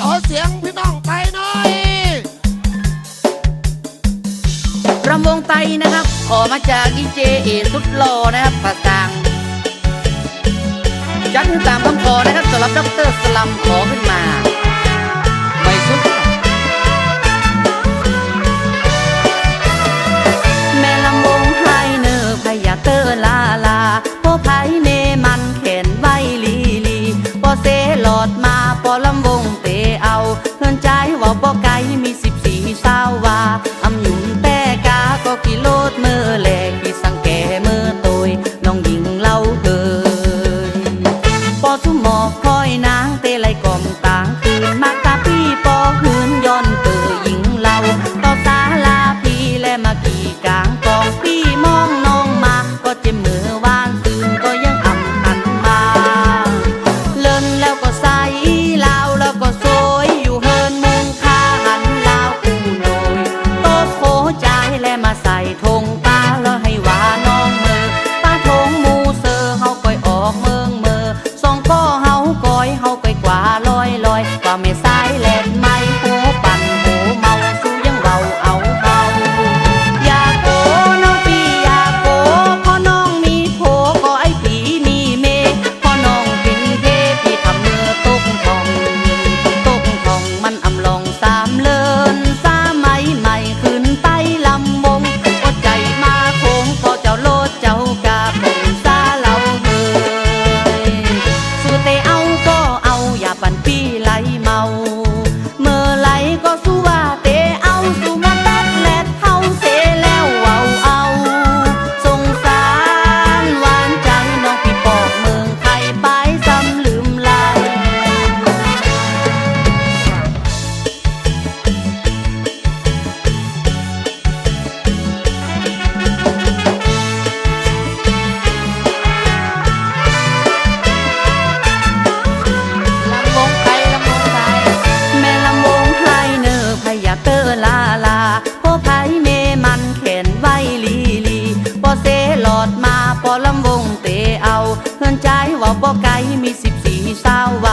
ขอเสียงพี่น้องไทยหน่อยรำวงไตนะครับ ขอมาจากดีเจเอสุดหล่อนะครับภาษางจัดตามคำขอนะครับสำหรับด็อกเตอร์สลัมขอขึ้นมาไม่ชุดแม่ลำวงไฮเนอร์พยาเตอร์ลาลาโพไพ อบบ่ไกลมี โทร kapan pi อบบ่ไกลมีสิบสี่เสาว